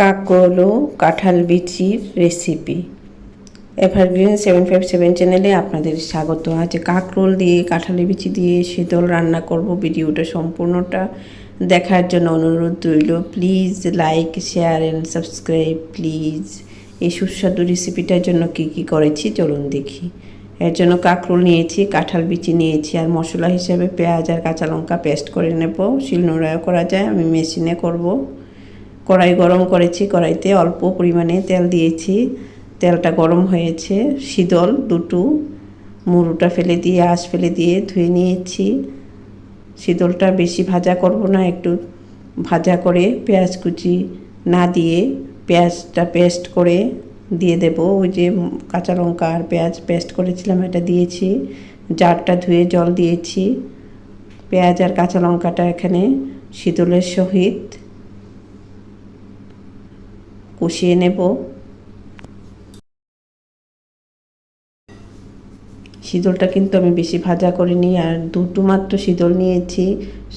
কাকরোল ও কাঁঠাল বিচির recipe evergreen seven five seven চ্যানেলে আপনাদের স্বাগত। আজ কাকরোল দিয়ে, কাঁঠালের বিচি দিয়ে শীতল রান্না করব। ভিডিওটা সম্পূর্ণটা দেখার জন্য অনুরোধ রইল। Please like share and subscribe please এই সুস্বাদু রেসিপিটার জন্য কি কি করেছি, চলুন দেখি। এর জন্য কাকরোল নিয়েছি, কাঁঠাল বিচি নিয়েছি, আর মশলা হিসেবে পেঁয়াজ আর কাঁচা লঙ্কা পেস্ট করে নেব। শিলনোড়াও করা যায়, আমি মেশিনে করব। কড়াই গরম করেছি, কড়াইতে অল্প পরিমাণে তেল দিয়েছি। তেলটা গরম হয়েছে, শীতল দুটো। মুড়োটা ফেলে দিয়ে, আঁশ ফেলে দিয়ে ধুয়ে নিয়েছি। শীতলটা বেশি ভাজা করব না, একটু ভাজা করে পেঁয়াজ কুচি না দিয়ে পেঁয়াজটা পেস্ট করে দিয়ে দেব। ওই যে কাঁচা লঙ্কা আর পেঁয়াজ পেস্ট করেছিলাম, এটা দিয়েছি। জারটা ধুয়ে জল দিয়েছি। পেঁয়াজ আর কাঁচা লঙ্কাটা এখানে শীতলের সহিত কষিয়ে নেব। শীতলটা কিন্তু আমি বেশি ভাজা করিনি, আর দুটো মাত্র শীতল নিয়েছি।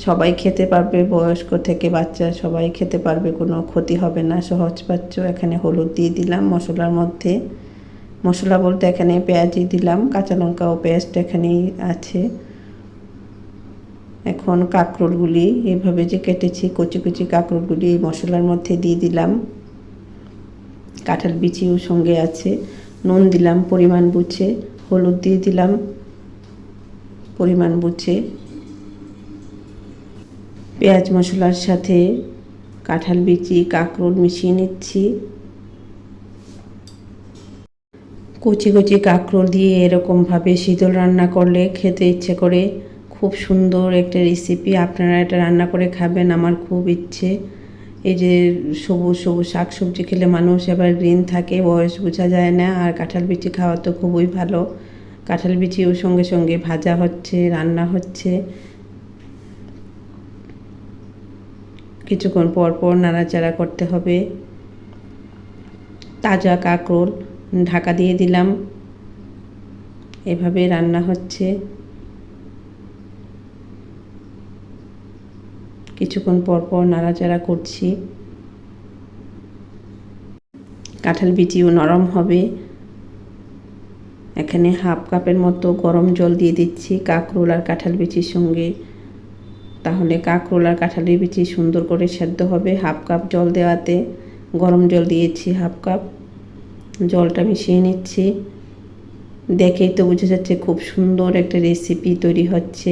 সবাই খেতে পারবে, বয়স্ক থেকে বাচ্চা সবাই খেতে পারবে, কোনো ক্ষতি হবে না, সহজ পাচ্ছ। এখানে হলুদ দিয়ে দিলাম মশলার মধ্যে। মশলা বলতে এখানে পেঁয়াজই দিলাম, কাঁচা লঙ্কা ও পেঁয়াজটা এখানেই আছে। এখন কাঁকরোলগুলি এভাবে যে কেটেছি, কচি কচি কাঁকরোলগুলি এই মশলার মধ্যে দিয়ে দিলাম। কাঁঠাল বিচিও সঙ্গে আছে। নুন দিলাম, পরিমাণ বুঝে। হলুদ দিয়ে দিলাম, পরিমাণ বুঝে। পেঁয়াজ মশলার সাথে কাঁঠাল বিচি, কাঁকরোল মিশিয়ে নিচ্ছি। কচি কচি কাঁকরোল দিয়ে এরকমভাবে শীতল রান্না করলে খেতে ইচ্ছে করে। খুব সুন্দর একটা রেসিপি আপনারা এটা রান্না করে খাবেন, আমার খুব ইচ্ছে। এই যে সবুজ সবুজ শাক সবজি খেলে মানুষ এবার গ্রিন থাকে, বয়স বোঝা যায় না। আর কাঁঠাল বিচি খাওয়া তো খুবই ভালো। কাঁঠাল বিচিও সঙ্গে সঙ্গে ভাজা হচ্ছে, রান্না হচ্ছে। কিছুক্ষণ পর পর নাড়াচাড়া করতে হবে। তাজা কাঁকরোল ঢাকা দিয়ে দিলাম। এভাবে রান্না হচ্ছে। কিছুক্ষণ পর পর নাড়াচাড়া করছি। কাঁঠাল বিচিও নরম হবে। এখানে হাফ কাপের মতো গরম জল দিয়ে দিচ্ছি কাঁকরোল আর কাঁঠাল বিচির সঙ্গে। তাহলে কাঁকরোল আর কাঁঠালের বিচি সুন্দর করে সেদ্ধ হবে হাফ কাপ জল দেওয়াতে। গরম জল দিয়েছি হাফ কাপ। জলটা মিশিয়ে নিচ্ছি। দেখেই তো বোঝা যাচ্ছে খুব সুন্দর একটা রেসিপি তৈরি হচ্ছে।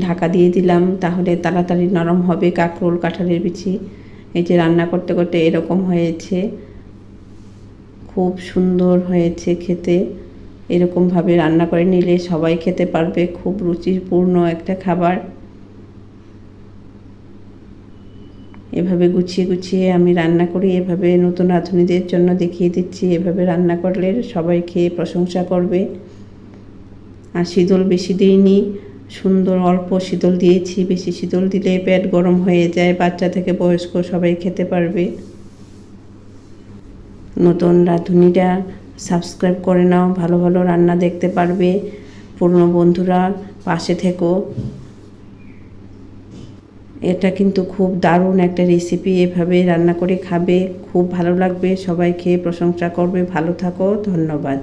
ঢাকা দিয়ে দিলাম, তাহলে তাড়াতাড়ি নরম হবে, কাঁকরোল, কাঁঠালের বিচি। এই যে রান্না করতে করতে এরকম হয়েছে। খুব সুন্দর হয়েছে খেতে। এরকমভাবে রান্না করে নিলে সবাই খেতে পারবে, খুব রুচিপূর্ণ একটা খাবার। এভাবে গুছিয়ে গুছিয়ে আমি রান্না করি, এভাবে নতুন রাঁধুনিদের জন্য দেখিয়ে দিচ্ছি, এভাবে রান্না করলে সবাই খেয়ে প্রশংসা করবে। আর শীতল বেশি দিইনি সুন্দর অল্প শীতল দিয়েছি, বেশি শীতল দিলে পেট গরম হয়ে যায়, বাচ্চা থেকে বয়স্ক সবাই খেতে পারবে। নতুন রাঁধুনিরা সাবস্ক্রাইব করে নাও, ভালো ভালো রান্না দেখতে পারবে। পুরনো বন্ধুরা পাশে থেকো। এটা কিন্তু খুব দারুণ একটা রেসিপি এভাবে রান্না করে খাবে। খুব ভালো লাগবে, সবাই খেয়ে প্রশংসা করবে। ভালো থাকো, ধন্যবাদ।